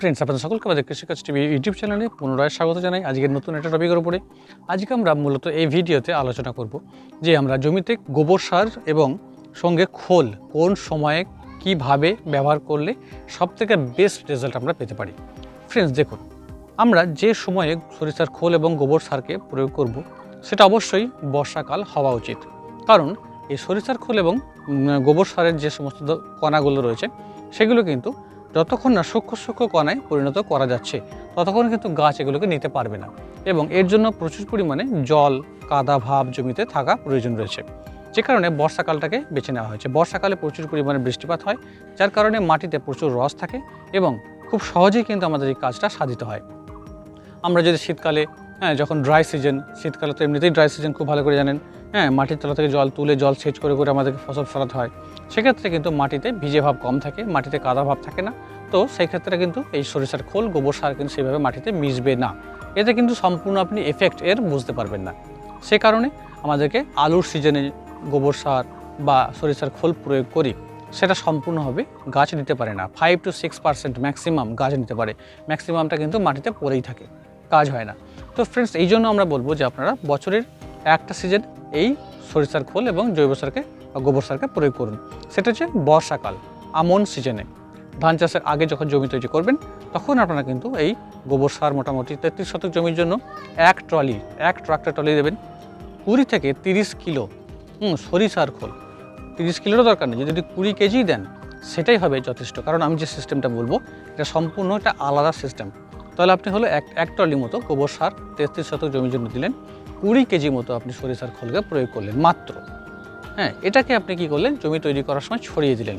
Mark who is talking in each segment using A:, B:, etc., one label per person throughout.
A: Friends আপনাদের সকলকে আমাদের কৃষিকাজ টিভি ইউটিউব চ্যানেলে পুনরায় স্বাগত জানাই। আজকের নতুন একটা টপিকের উপরে। আজকে আমরা মূলত এই ভিডিওতে আলোচনা করব যে আমরা জমিতে গোবর সার এবং সঙ্গে খোল কোন সময়ে কীভাবে ব্যবহার করলে সবথেকে বেস্ট রেজাল্ট আমরা পেতে পারি। ফ্রেন্ডস দেখুন, আমরা যে সময়ে সরিষার খোল এবং গোবর সারকে প্রয়োগ করব, সেটা অবশ্যই বর্ষাকাল হওয়া উচিত। কারণ এই সরিষার খোল এবং গোবর সারের যে সমস্ত কণাগুলো রয়েছে, সেগুলো কিন্তু যতক্ষণ না সূক্ষ্ম সূক্ষ্ম কণায় পরিণত করা যাচ্ছে, ততক্ষণ কিন্তু গাছ এগুলোকে নিতে পারবে না। এবং এর জন্য প্রচুর পরিমাণে জল, কাদা ভাব জমিতে থাকা প্রয়োজন রয়েছে। যে কারণে বর্ষাকালটাকে বেছে নেওয়া হয়েছে। বর্ষাকালে প্রচুর পরিমাণে বৃষ্টিপাত হয়, যার কারণে মাটিতে প্রচুর রস থাকে এবং খুব সহজেই কিন্তু আমাদের এই কাজটা সাধিত হয়। আমরা যদি শীতকালে হ্যাঁ যখন ড্রাই সিজন শীতকালে তো এমনিতেই ড্রাই সিজন খুব ভালো করে জানেন হ্যাঁ মাটির তলা থেকে জল তুলে জল সেচ করে করে আমাদেরকে ফসল ফলাতে হয়। সেক্ষেত্রে কিন্তু মাটিতে ভিজে ভাব কম থাকে, মাটিতে কাদা ভাব থাকে না। তো সেই ক্ষেত্রে কিন্তু এই সরিষার খোল, গোবর সার কিন্তু সেইভাবে মাটিতে মিশবে না। এতে কিন্তু সম্পূর্ণ আপনি এফেক্ট এর বুঝতে পারবেন না। সে কারণে আমাদেরকে আলুর সিজনে গোবর সার বা সরিষার খোল প্রয়োগ করি। সেটা সম্পূর্ণভাবে গাছ নিতে পারে না। Five to six percent maximum গাছ নিতে পারে। ম্যাক্সিমামটা কিন্তু মাটিতে পড়েই থাকে। কাজ হয় না। তো ফ্রেন্ডস এই জন্য আমরা বলব যে আপনারা বছরের একটা সিজন এই সরিষার খোল এবং জৈব সারকে, গোবর সারকে প্রয়োগ করুন। সেটা হচ্ছে বর্ষাকাল, আমন সিজনে ধান চাষের আগে যখন জমি তৈরি করবেন, তখন আপনারা কিন্তু এই গোবর সার মোটামুটি তেত্রিশ শতক জমির জন্য এক ট্রলি, এক ট্রাক্টর ট্রলি দেবেন। কুড়ি থেকে তিরিশ কিলো, হুম, সরিষার খোল। তিরিশ কিলোরও দরকার নেই, যদি কুড়ি কেজি দেন, সেটাই হবে যথেষ্ট। কারণ আমি যে সিস্টেমটা বলব, এটা সম্পূর্ণ একটা আলাদা সিস্টেম তাহলে আপনি হলো এক এক ট্রলি মতো গোবর সার তেত্রিশ শতক জমির জন্য দিলেন, কুড়ি কেজি মতো আপনি সরিষার খোলকে প্রয়োগ করলেন, মাত্র। হ্যাঁ এটাকে আপনি কি করলেন? জমি তৈরি করার সময় ছড়িয়ে দিলেন।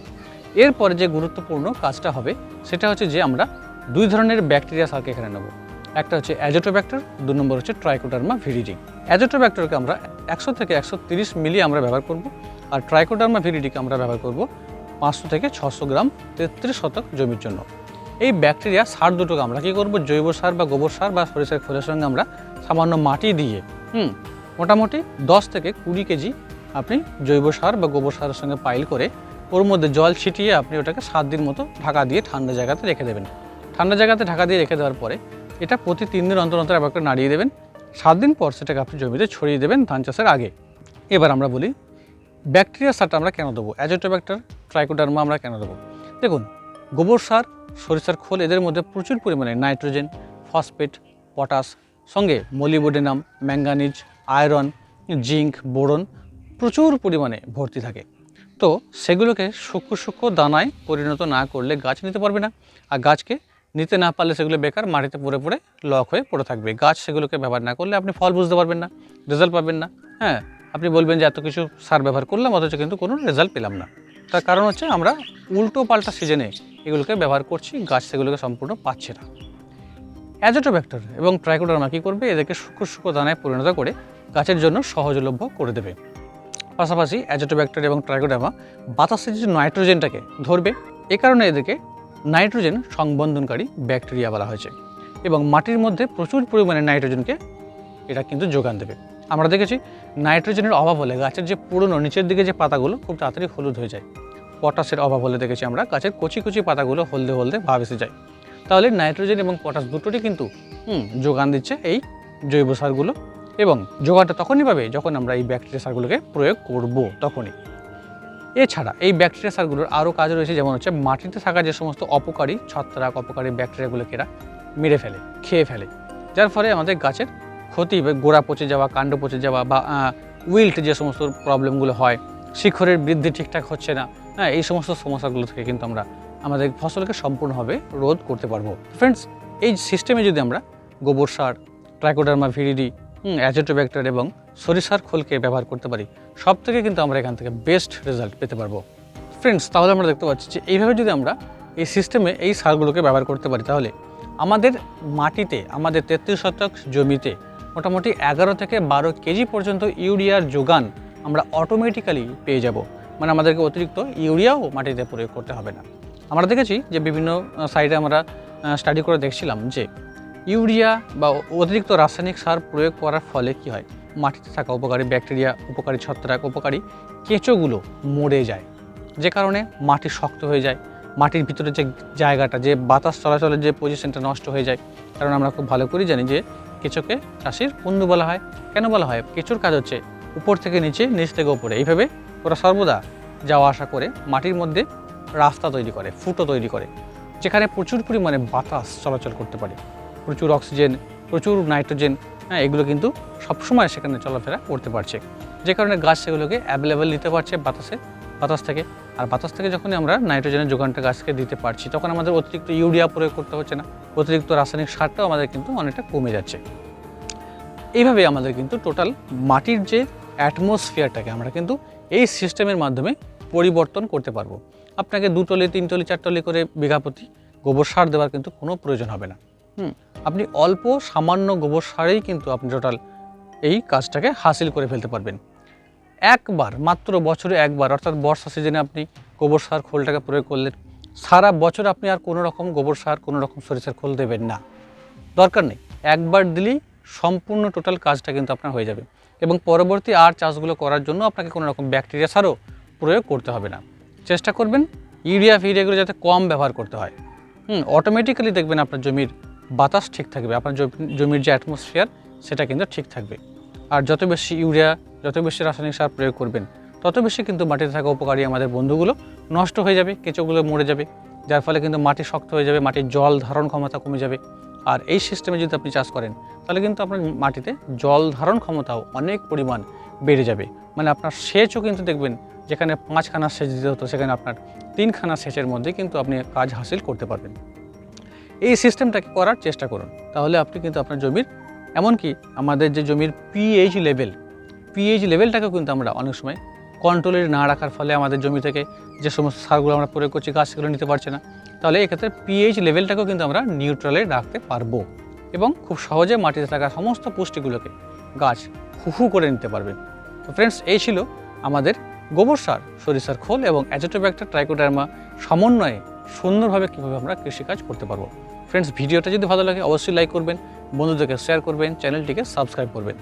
A: এরপরে যে গুরুত্বপূর্ণ কাজটা হবে, সেটা হচ্ছে যে আমরা দুই ধরনের ব্যাকটেরিয়া সারকে এখানে নেব। একটা হচ্ছে অ্যাজোটোব্যাক্টর, দু নম্বর হচ্ছে ট্রাইকোডার্মা ভিরিডি। অ্যাজোটোব্যাক্টরকে আমরা একশো থেকে একশো তিরিশ মিলি আমরা ব্যবহার করব, আর ট্রাইকোডার্মা ভিরিডিকে আমরা ব্যবহার করব পাঁচশো থেকে ছশো গ্রাম তেত্রিশ শতক জমির জন্য। এই ব্যাকটেরিয়া সার দুটোকে আমরা কী করব? জৈব সার বা গোবর সার বা সরিষার খোলের সঙ্গে আমরা সামান্য মাটি দিয়ে, হুম, মোটামুটি দশ থেকে কুড়ি কেজি আপনি জৈব সার বা গোবর সারের সঙ্গে পাইল করে ওর মধ্যে জল ছিটিয়ে আপনি ওটাকে সাত দিন মতো ঢাকা দিয়ে ঠান্ডা জায়গাতে রেখে দেবেন। ঠান্ডা জায়গাতে ঢাকা দিয়ে রেখে দেওয়ার পরে এটা প্রতি তিন দিন অন্তর অন্তর আবার নাড়িয়ে দেবেন। সাত দিন পর সেটাকে আপনি জমিতে ছড়িয়ে দেবেন ধান চাষের আগে। এবার আমরা বলি ব্যাকটেরিয়া সারটা আমরা কেন দেবো? অ্যাজোটোব্যাক্টার ট্রাইকোডার্মা আমরা কেন দেবো? দেখুন, গোবর সার সরিষার খোল এদের মধ্যে প্রচুর পরিমাণে নাইট্রোজেন, ফসফেট, পটাশ, সঙ্গে molybdenum, manganese, iron, zinc, boron প্রচুর পরিমাণে ভর্তি থাকে। তো সেগুলোকে সূক্ষ্ম সূক্ষ্ম দানায় পরিণত না করলে গাছ নিতে পারবে না। আর গাছকে নিতে না পারলে সেগুলো বেকার, মাটিতে পড়ে পড়ে লক হয়ে পড়ে থাকবে। গাছ সেগুলোকে ব্যবহার না করলে আপনি ফল বুঝতে পারবেন না, রেজাল্ট পাবেন না। হ্যাঁ আপনি বলবেন যে এত কিছু সার ব্যবহার করলাম, অথচ কিন্তু কোনো রেজাল্ট পেলাম না। তার কারণ হচ্ছে আমরা উল্টো পাল্টা সিজনে এগুলোকে ব্যবহার করছি, গাছ সেগুলোকে সম্পূর্ণ পাচ্ছে না। অ্যাজোটোব্যাক্টর এবং ট্রাইকোডার্মা কী করবে? এদেরকে শুক্র শুক্র দানায় পরিণত করে গাছের জন্য সহজলভ্য করে দেবে। পাশাপাশি অ্যাজোটোব্যাক্টর এবং ট্রাইকোডার্মা বাতাসের যে নাইট্রোজেনটাকে ধরবে, এ কারণে এদেরকে নাইট্রোজেন সংবন্ধনকারী ব্যাকটেরিয়া বলা হয়েছে এবং মাটির মধ্যে প্রচুর পরিমাণে নাইট্রোজেনকে এটা কিন্তু যোগান দেবে। আমরা দেখেছি নাইট্রোজেনের অভাব হলে গাছের যে পুরনো নিচের দিকে যে পাতাগুলো খুব তাড়াতাড়ি হলুদ হয়ে যায়। পটাশের অভাব হলে দেখেছি আমরা, গাছের কচি কচি পাতাগুলো হলদে হলদে ভাব এসে যায়। তাহলে নাইট্রোজেন এবং পটাশ দুটোরই কিন্তু যোগান দিচ্ছে এই জৈব সারগুলো এবং যোগানটা তখনই পাবে যখন আমরা এই ব্যাকটেরিয়া সারগুলোকে প্রয়োগ করব তখনই। এছাড়া এই ব্যাকটেরিয়া সারগুলোর আরও কাজ রয়েছে, যেমন হচ্ছে মাটিতে থাকা যে সমস্ত অপকারী, ছত্রাক অপকারী ব্যাকটেরিয়াগুলোকে এরা মেরে ফেলে, খেয়ে ফেলে। যার ফলে আমাদের গাছের ক্ষতি, গোড়া পচে যাওয়া, কাণ্ড পচে যাওয়া বা উইল্ট যে সমস্ত প্রবলেমগুলো হয় শিখরের বৃদ্ধি ঠিকঠাক হচ্ছে না। হ্যাঁ এই সমস্ত সমস্যাগুলো থেকে কিন্তু আমরা আমাদের ফসলকে সম্পূর্ণভাবে রোধ করতে পারব। ফ্রেন্ডস এই সিস্টেমে যদি আমরা গোবর সার ট্রাইকোডার্মা ভিরিডি অ্যাজোটোব্যাক্টর এবং সরিষার খোলকে ব্যবহার করতে পারি, সব থেকে কিন্তু আমরা এখান থেকে বেস্ট রেজাল্ট পেতে পারব। ফ্রেন্ডস তাহলে আমরা দেখতে পাচ্ছি যে এইভাবে যদি আমরা এই সিস্টেমে এই সারগুলোকে ব্যবহার করতে পারি, তাহলে আমাদের মাটিতে, আমাদের তেত্রিশ শতক জমিতে মোটামুটি এগারো থেকে বারো কেজি পর্যন্ত ইউরিয়ার যোগান আমরা অটোমেটিক্যালি পেয়ে যাব। মানে আমাদেরকে অতিরিক্ত ইউরিয়াও মাটিতে প্রয়োগ করতে হবে না। আমরা দেখেছি যে বিভিন্ন সাইডে আমরা স্টাডি করে দেখছিলাম যে ইউরিয়া বা অতিরিক্ত রাসায়নিক সার প্রয়োগ করার ফলে কি হয়? মাটিতে থাকা উপকারী ব্যাকটেরিয়া, উপকারী ছত্রাক, উপকারী কেঁচোগুলো মরে যায়। যে কারণে মাটি শক্ত হয়ে যায়। মাটির ভিতরে যে জায়গাটা, যে বাতাস চলাচলের যে পজিশনটা নষ্ট হয়ে যায়, কারণ আমরা খুব ভালো করে জানি যে কেঁচোকে চাষির বন্ধু বলা হয়। কেন বলা হয়? কেঁচোর কাজ হচ্ছে উপর থেকে নিচে, নিচ থেকে উপরে। এইভাবে ওরা সর্বদা যাওয়া আসা করে, মাটির মধ্যে রাস্তা তৈরি করে, ফুটো তৈরি করে, যেখানে প্রচুর পরিমাণে বাতাস চলাচল করতে পারে। প্রচুর অক্সিজেন, প্রচুর নাইট্রোজেন হ্যাঁ এগুলো কিন্তু সবসময় সেখানে চলাফেরা করতে পারছে। যে কারণে গাছ সেগুলোকে অ্যাভেলেবেল নিতে পারছে বাতাসে, বাতাস থেকে। আর বাতাস থেকে যখনই আমরা নাইট্রোজেনের যোগানটা গাছকে দিতে পারছি, তখন আমাদের অতিরিক্ত ইউরিয়া প্রয়োগ করতে হচ্ছে না। অতিরিক্ত রাসায়নিক সারটাও আমাদের কিন্তু অনেকটা কমে যাচ্ছে। এইভাবে আমাদের কিন্তু টোটাল মাটির যে অ্যাটমসফিয়ারটাকে আমরা কিন্তু এই সিস্টেমের মাধ্যমে পরিবর্তন করতে পারব। আপনাকে দু টলি, তিন টলি, চার টলি করে বিঘা প্রতি গোবর সার দেওয়ার কিন্তু কোনো প্রয়োজন হবে না। হুম, আপনি অল্প সামান্য গোবর সারেই কিন্তু আপনি টোটাল এই কাজটাকে হাসিল করে ফেলতে পারবেন। একবার, মাত্র বছরে একবার, অর্থাৎ বর্ষা সিজনে আপনি গোবর সার খোলটাকে প্রয়োগ করলেন, সারা বছর আপনি আর কোনো রকম গোবর সার, কোনো রকম সরিষার খোল দেবেন না। দরকার নেই, একবার দিলেই সম্পূর্ণ টোটাল কাজটা কিন্তু আপনার হয়ে যাবে। এবং পরবর্তী আর চাষগুলো করার জন্য আপনাকে কোনো রকম ব্যাকটেরিয়া সারও প্রয়োগ করতে হবে না। চেষ্টা করবেন ইউরিয়া ফিরিয়াগুলো যাতে কম ব্যবহার করতে হয়। হুম অটোমেটিক্যালি দেখবেন আপনার জমির বাতাস ঠিক থাকবে, আপনার জমি- জমির যে অ্যাটমসফিয়ার সেটা কিন্তু ঠিক থাকবে। আর যত বেশি ইউরিয়া, যত বেশি রাসায়নিক সার প্রয়োগ করবেন, তত বেশি কিন্তু মাটিতে থাকা উপকারী আমাদের বন্ধুগুলো নষ্ট হয়ে যাবে, কেঁচোগুলো মরে যাবে। যার ফলে কিন্তু মাটি শক্ত হয়ে যাবে, মাটির জল ধারণ ক্ষমতা কমে যাবে। আর এই সিস্টেমে যদি আপনি চাষ করেন, তাহলে কিন্তু আপনার মাটিতে জল ধারণ ক্ষমতাও অনেক পরিমাণ বেড়ে যাবে। মানে আপনার সেচও কিন্তু দেখবেন, যেখানে পাঁচখানা সেচ দিতে হতো, সেখানে আপনার তিনখানা সেচের মধ্যে কিন্তু আপনি কাজ হাসিল করতে পারবেন। এই সিস্টেমটাকে করার চেষ্টা করুন। তাহলে আপনি কিন্তু আপনার জমির, এমনকি আমাদের যে জমির পিএইচ লেভেল পিএইচ লেভেলটাকেও কিন্তু আমরা অনেক সময় কন্ট্রোলে না রাখার ফলে আমাদের জমি থেকে যে সমস্ত সারগুলো আমরা প্রয়োগ করছি গাছ সেগুলো নিতে পারছে না। তাহলে এক্ষেত্রে পিএইচ লেভেলটাকেও কিন্তু আমরা নিউট্রালে রাখতে পারব এবং খুব সহজে মাটিতে থাকা সমস্ত পুষ্টিগুলোকে গাছ হুহু করে নিতে পারবে। তো ফ্রেন্ডস এই ছিল আমাদের গোবর সার, সরিষার খোল এবং অ্যাজোটোব্যাক্টার ট্রাইকোডার্মা সমন্বয়ে সুন্দরভাবে কীভাবে আমরা কৃষিকাজ করতে পারব। ফ্রেন্ডস ভিডিওটা যদি ভালো লাগে, অবশ্যই লাইক করবেন, বন্ধুদেরকে শেয়ার করবেন চ্যানেলটিকে সাবস্ক্রাইব করবেন।